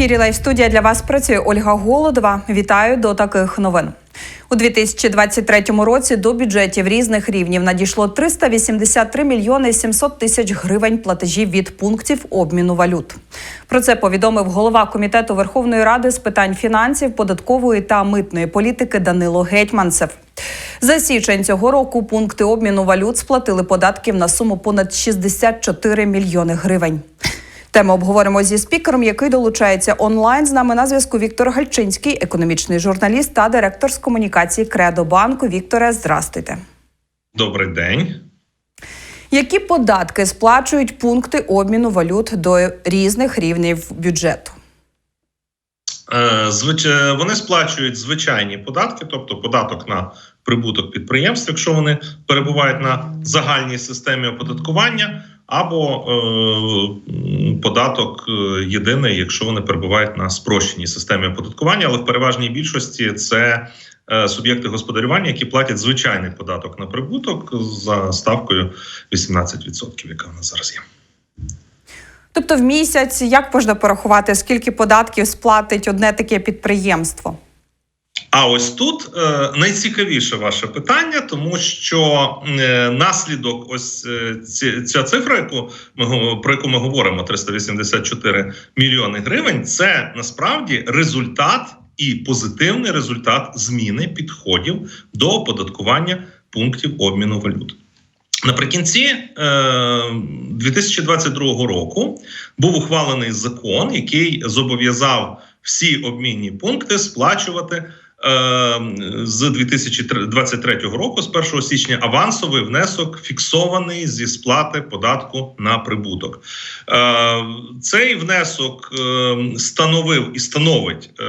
ефірі Лайв студія для вас працює Ольга Голодова. Вітаю до таких новин. У 2023 році до бюджетів різних рівнів надійшло 383 мільйони 700 тисяч гривень платежів від пунктів обміну валют. Про це повідомив голова комітету Верховної Ради з питань фінансів, податкової та митної політики Данило Гетьманцев. За січень цього року пункти обміну валют сплатили податків на суму понад 64 мільйони гривень. Тему обговоримо зі спікером, який долучається онлайн. З нами на зв'язку Віктор Гальчинський, економічний журналіст та директор з комунікації Кредо банку. Вікторе, здрастуйте. Добрий день. Які податки сплачують пункти обміну валют до різних рівнів бюджету? Е, Звич... Вони сплачують звичайні податки, тобто податок на прибуток підприємств, якщо вони перебувають на загальній системі оподаткування, або е, податок е, єдиний, якщо вони перебувають на спрощеній системі оподаткування, але в переважній більшості це е, суб'єкти господарювання, які платять звичайний податок на прибуток за ставкою 18%, яка в нас зараз є. Тобто, в місяць як можна порахувати, скільки податків сплатить одне таке підприємство? А ось тут е, найцікавіше ваше питання, тому що е, наслідок, ось е, ці, ця цифра, яку ми про яку ми говоримо, 384 мільйони гривень, це насправді результат і позитивний результат зміни підходів до оподаткування пунктів обміну валют. Наприкінці е, 2022 року був ухвалений закон, який зобов'язав всі обмінні пункти сплачувати з 2023 року, з 1 січня, авансовий внесок фіксований зі сплати податку на прибуток. Е, цей внесок е, становив і становить е,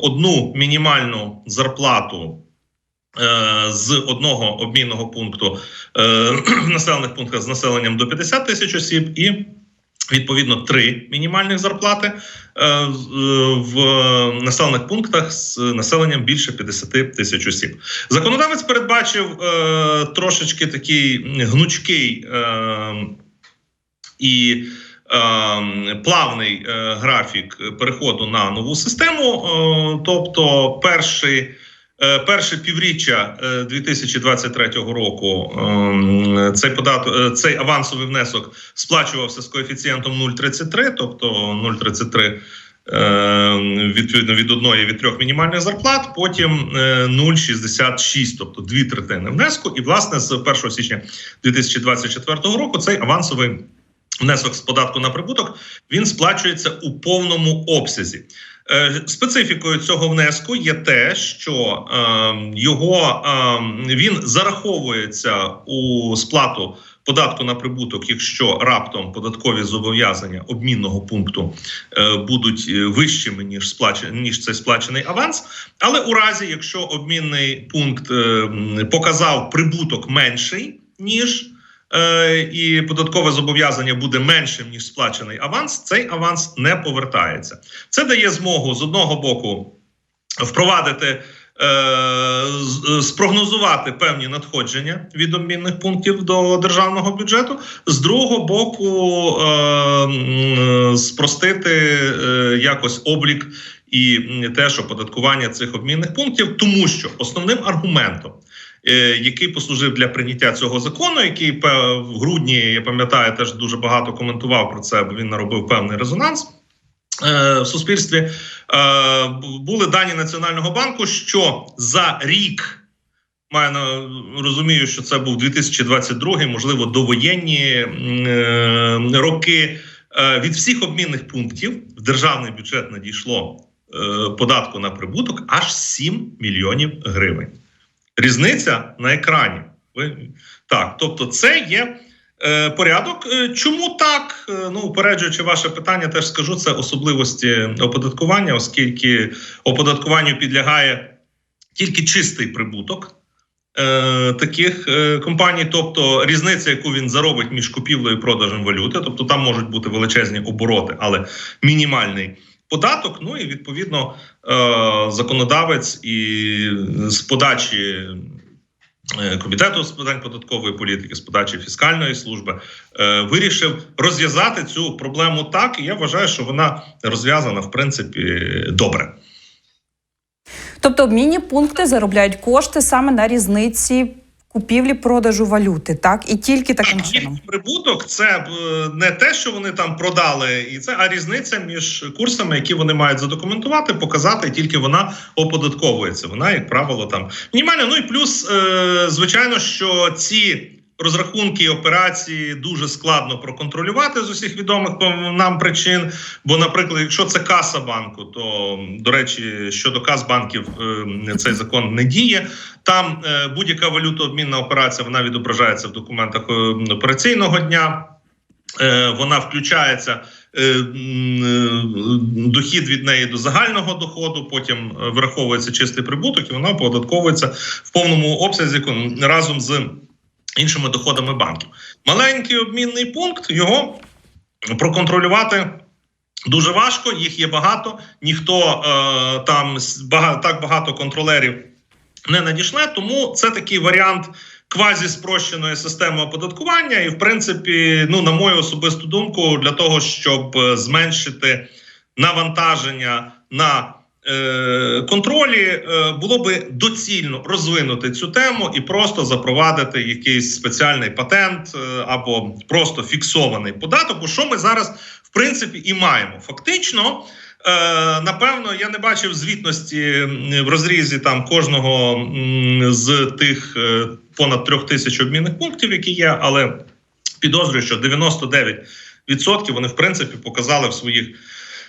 одну мінімальну зарплату. е, З одного обмінного пункту в населених пунктах з населенням до 50 тисяч осіб і відповідно три мінімальних зарплати е, е, в населених пунктах з населенням більше 50 тисяч осіб. Законодавець передбачив е, трошечки такий гнучкий і плавний графік переходу на нову систему. Тобто, перший. Е, Перше півріччя е, 2023 року ем, цей податок, е, цей авансовий внесок сплачувався з коефіцієнтом 0,33, тобто 0,33 е, відповідно від одної від трьох мінімальних зарплат, потім е, 0,66, тобто дві третини внеску. І власне з 1 січня 2024 року цей авансовий внесок з податку на прибуток він сплачується у повному обсязі. Е, Специфікою цього внеску є те, що е, його е, він зараховується у сплату податку на прибуток, якщо раптом податкові зобов'язання обмінного пункту е, будуть е, вищими ніж сплачений ніж цей сплачений аванс. Але у разі, якщо обмінний пункт е, показав прибуток менший ніж і податкове зобов'язання буде меншим ніж сплачений аванс, цей аванс не повертається. Це дає змогу з одного боку впровадити. е, Спрогнозувати певні надходження від обмінних пунктів до державного бюджету, з другого боку, е, спростити е, якось облік і теж оподаткування цих обмінних пунктів, тому що основним аргументом е, який послужив для прийняття цього закону, який в грудні я пам'ятаю, теж дуже багато коментував про це, бо він наробив певний резонанс. е, В суспільстві Е, були дані Національного банку, що за рік маю розумію, що це був 2022, можливо, довоєнні е, роки. е, Від всіх обмінних пунктів в державний бюджет надійшло е, податку на прибуток аж 7 мільйонів гривень. Різниця на екрані. Ви так, тобто, це є е, порядок. Е, Чому так? Е, Ну, упереджуючи ваше питання, теж скажу це особливості оподаткування, оскільки оподаткуванню підлягає тільки чистий прибуток. е, Таких компаній, тобто різниця, яку він заробить між купівлею і продажем валюти, тобто там можуть бути величезні обороти, але мінімальний податок. Ну і відповідно е, законодавець і з подачі е, комітету з питань податкової політики, з подачі фіскальної служби, е, вирішив розв'язати цю проблему так. І я вважаю, що вона розв'язана в принципі добре. Тобто обмінні пункти заробляють кошти саме на різниці купівлі продажу валюти, так і тільки таким Так, чином. прибуток це е, не те, що вони там продали, і це а різниця між курсами, які вони мають задокументувати, показати, і тільки вона оподатковується. Вона, як правило, там мінімальна. Ну і плюс, е, звичайно, що ці. Розрахунки і операції дуже складно проконтролювати з усіх відомих нам причин. Бо, наприклад, якщо це каса банку, то до речі, щодо кас банків е, цей закон не діє. Там е, будь-яка валютообмінна операція вона відображається в документах е, операційного дня. Вона включається дохід від неї до загального доходу. Потім враховується чистий прибуток, і вона оподатковується в повному обсязі разом з іншими доходами банків. Маленький обмінний пункт його проконтролювати. Дуже важко, їх є багато. Ніхто е, там бага, так багато контролерів не надішле. Тому це такий варіант квазі спрощеної системи оподаткування. І, в принципі, ну на мою особисту думку, для того, щоб е, зменшити навантаження на контролі, е, було би доцільно розвинути цю тему і просто запровадити якийсь спеціальний патент е, або просто фіксований податок. у Що ми зараз в принципі і маємо. Фактично, е, напевно, я не бачив звітності в розрізі там кожного з тих е, понад трьох тисяч обмінних пунктів, які є, але підозрюю, що 99% вони в принципі показали в своїх.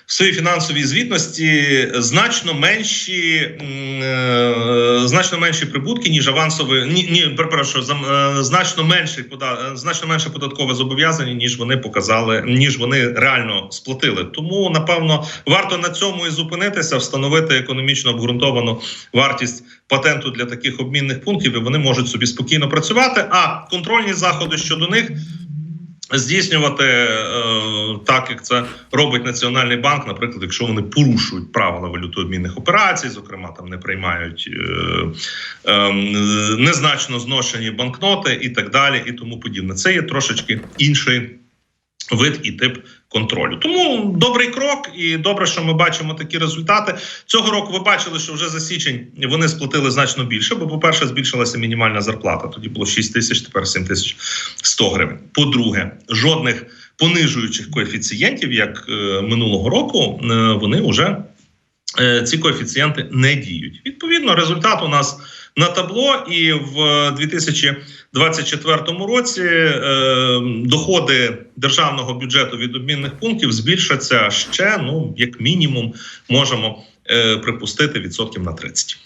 В своїй фінансовій звітності значно менші е, значно менші прибутки ніж авансові, ні, ні перепрошую, е, значно менший пода, е, значно менше податкове зобов'язання, ніж вони показали, ніж вони реально сплатили. Тому напевно варто на цьому і зупинитися, встановити економічно обґрунтовану вартість патенту для таких обмінних пунктів, і вони можуть собі спокійно працювати. А контрольні заходи щодо них здійснювати е, так, як це робить Національний банк, наприклад, якщо вони порушують правила валютообмінних операцій, зокрема там не приймають е, е, незначно зношені банкноти і так далі, і тому подібне. Це є трошечки інший вид і тип контролю. Тому добрий крок, і добре, що ми бачимо такі результати. Цього року ви бачили, що вже за січень вони сплатили значно більше. Бо, по-перше, збільшилася мінімальна зарплата. Тоді було 6 тисяч, тепер 7 тисяч 100 гривень. По-друге, жодних понижуючих коефіцієнтів, як е, минулого року, е, вони вже е, ці коефіцієнти не діють. Відповідно, результат у нас на табло, і в 2024 році е, доходи державного бюджету від обмінних пунктів збільшаться ще, ну як мінімум, можемо е, припустити відсотків на 30.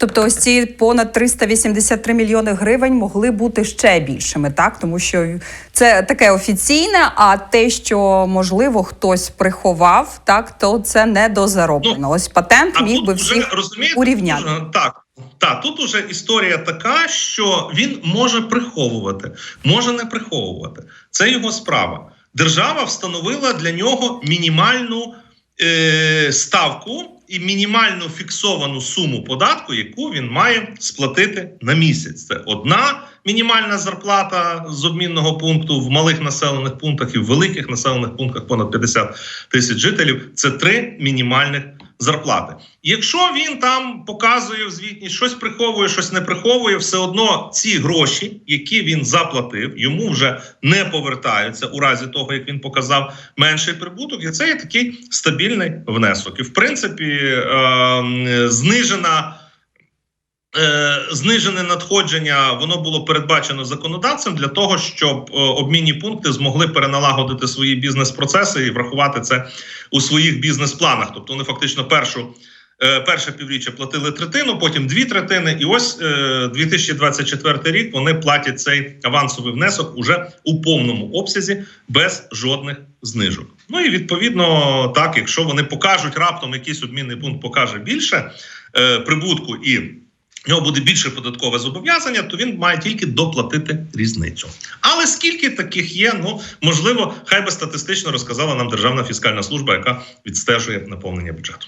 Тобто, ось ці понад 383 мільйони гривень могли бути ще більшими, так тому що це таке офіційне. А те, що можливо хтось приховав, так то це недозароблено. Ось патент А міг би вже, всіх розумієте, урівняти. тут так. Так, тут уже історія така, що він може приховувати, може не приховувати. Це його справа. Держава встановила для нього мінімальну е, ставку і мінімальну фіксовану суму податку, яку він має сплатити на місяць. Це одна мінімальна зарплата з обмінного пункту в малих населених пунктах і в великих населених пунктах понад 50 тисяч жителів. Це три мінімальних зарплати. Якщо він там показує в звітність, щось приховує, щось не приховує, все одно ці гроші, які він заплатив, йому вже не повертаються у разі того, як він показав менший прибуток, і це є такий стабільний внесок. І в принципі, е, знижена. Е, Знижене надходження воно було передбачено законодавцем для того, щоб е, обмінні пункти змогли переналагодити свої бізнес-процеси і врахувати це у своїх бізнес-планах. Тобто вони фактично першу е, перше півріччя платили третину, потім дві третини. І ось е, 2024 рік вони платять цей авансовий внесок уже у повному обсязі без жодних знижок. Ну і відповідно, так, якщо вони покажуть раптом якийсь обмінний пункт покаже більше прибутку і в нього буде більше податкове зобов'язання, то він має тільки доплатити різницю. Але скільки таких є, ну можливо, хай би статистично розказала нам Державна фіскальна служба, яка відстежує наповнення бюджету.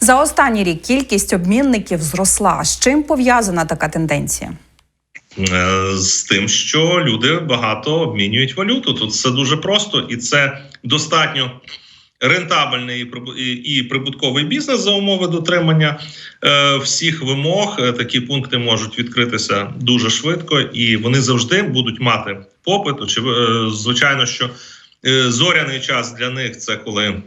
За останній рік кількість обмінників зросла. З чим пов'язана така тенденція? Е, з тим, що люди багато обмінюють валюту. Тут все дуже просто, і це достатньо рентабельний і прибутковий бізнес за умови дотримання е, всіх вимог. Е, Такі пункти можуть відкритися дуже швидко, і вони завжди будуть мати попит. Е, Звичайно, що е, зоряний час для них це коли.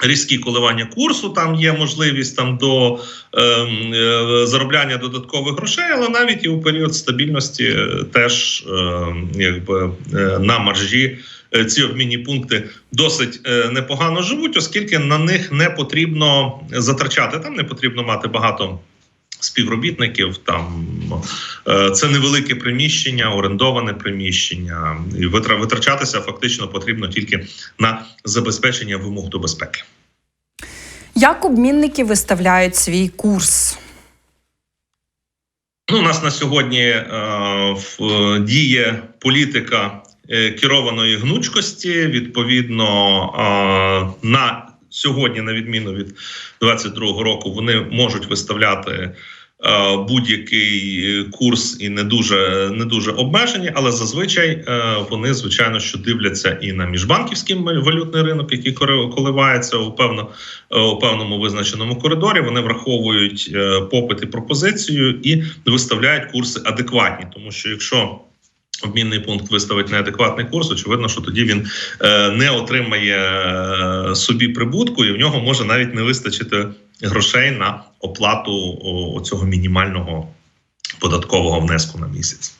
Різкі коливання курсу там є можливість там до ем, е, заробляння додаткових грошей, але навіть і у період стабільності е, теж ем, якби е, на маржі е, ці обмінні пункти досить е, непогано живуть, оскільки на них не потрібно затрачати. Там не потрібно мати багато. Співробітників там е, це невелике приміщення, орендоване приміщення, і витрачатися фактично потрібно тільки на забезпечення вимог до безпеки. Як обмінники виставляють свій курс? Ну, у нас на сьогодні е, е, діє політика е, керованої гнучкості. Відповідно, е, на сьогодні, на відміну від 22-го року, вони можуть виставляти. е, Будь-який е, курс і не дуже не дуже обмежені, але зазвичай е, вони звичайно що дивляться і на міжбанківський валютний ринок, який коли- коливається у певно е, у певному визначеному коридорі. Вони враховують е, попит і пропозицію і виставляють курси адекватні, тому що якщо Обмінний пункт виставить неадекватний курс. Очевидно, що тоді він е, не отримає е, собі прибутку, і в нього може навіть не вистачити грошей на оплату цього мінімального податкового внеску на місяць.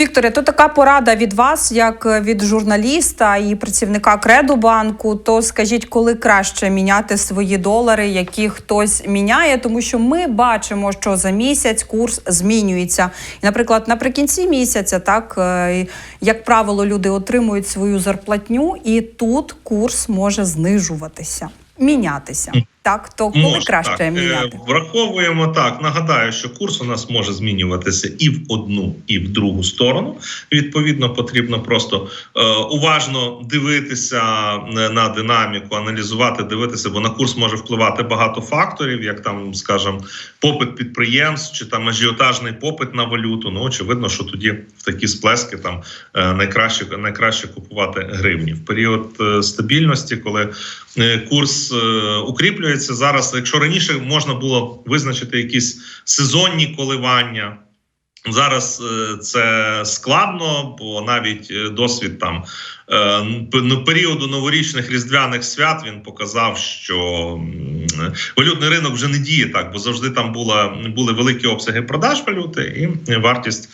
Вікторе, то така порада від вас, як від журналіста і працівника Кредобанку. То скажіть, коли краще міняти свої долари, які хтось міняє, тому що ми бачимо, що за місяць курс змінюється. І, наприклад, наприкінці місяця, так е, як правило, люди отримують свою зарплатню, і тут курс може знижуватися, мінятися. Так, то коли Може, краще так. Е, міняти? Враховуємо так. Нагадаю, що курс у нас може змінюватися і в одну, і в другу сторону. Відповідно, потрібно просто е, уважно дивитися е, на динаміку, аналізувати, дивитися, бо на курс може впливати багато факторів, як там, скажімо, попит підприємств чи там ажіотажний попит на валюту. Ну очевидно, що тоді в такі сплески там е, найкраще найкраще купувати гривні в період е, стабільності, коли е, курс е, укріплюється зараз. Якщо раніше можна було визначити якісь сезонні коливання. Зараз е, це складно, бо навіть е, досвід там е, ну, періоду новорічних різдвяних свят він показав, що валютний ринок вже не діє так, бо завжди там була були великі обсяги продаж валюти, і вартість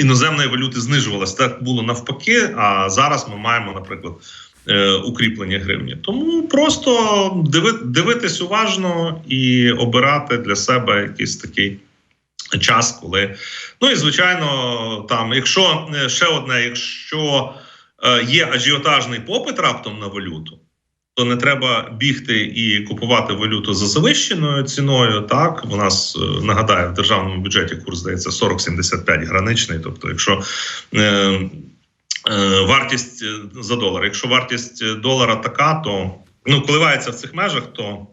іноземної валюти знижувалась. Так було навпаки. А зараз ми маємо, наприклад. Е, Укріплення гривні, тому просто диви- дивитись уважно і обирати для себе якийсь такий час, коли ну і звичайно, там, якщо е, ще одне, якщо е, є ажіотажний попит раптом на валюту. То не треба бігти і купувати валюту за завищеною ціною. Так у нас нагадаю, в державному бюджеті курс здається 40-75 граничний. Тобто, якщо вартість е, за долар, якщо вартість е, долара така, то ну коливається в цих межах, то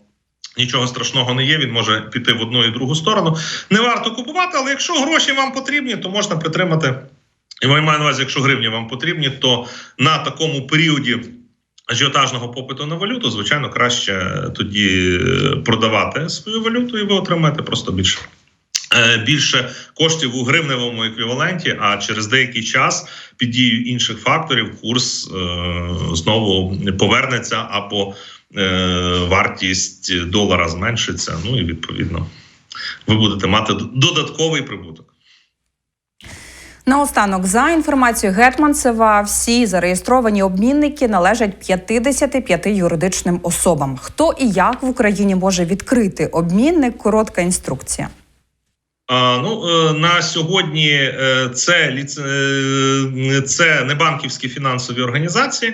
Нічого страшного не є. Він може піти в одну і другу сторону. Не варто купувати, але якщо гроші вам потрібні, то можна притримати. І я маю на увазі, якщо гривні вам потрібні, то на такому періоді ажіотажного попиту на валюту, звичайно, краще тоді е, продавати свою валюту, і ви отримаєте просто більше. Е, Більше коштів у гривневому еквіваленті, а через деякий час під дією інших факторів курс е, знову повернеться або е, вартість долара зменшиться. Ну і відповідно ви будете мати додатковий прибуток. Наостанок, за інформацією Гетманцева, всі зареєстровані обмінники належать 55 юридичним особам. Хто і як в Україні може відкрити обмінник? Коротка інструкція. Ну е, на сьогодні е, це е, це не банківські фінансові організації.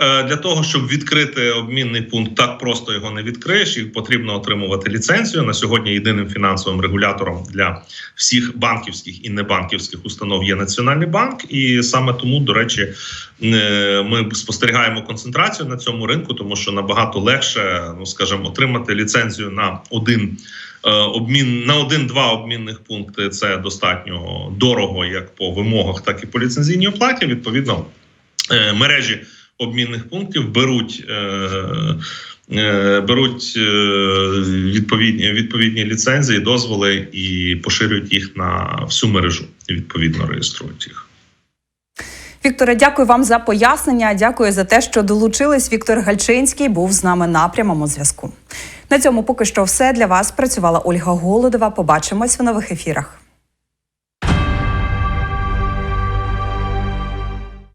Для того щоб відкрити обмінний пункт, так просто його не відкриєш. Їх потрібно отримувати ліцензію. На сьогодні єдиним фінансовим регулятором для всіх банківських і небанківських установ є Національний банк, і саме тому, до речі, ми спостерігаємо концентрацію на цьому ринку, тому що набагато легше, ну скажімо, отримати ліцензію на один. Е, Обмін на один-два обмінних пункти це достатньо дорого, як по вимогах, так і по ліцензійній оплаті. Відповідно, е, мережі обмінних пунктів беруть. е, Беруть відповідні відповідні ліцензії, дозволи і поширюють їх на всю мережу і відповідно реєструють їх. Вікторе, дякую вам за пояснення. Дякую за те, що долучились. Віктор Гальчинський був з нами на прямому зв'язку. На цьому поки що все для вас працювала Ольга Голодова. Побачимось в нових ефірах.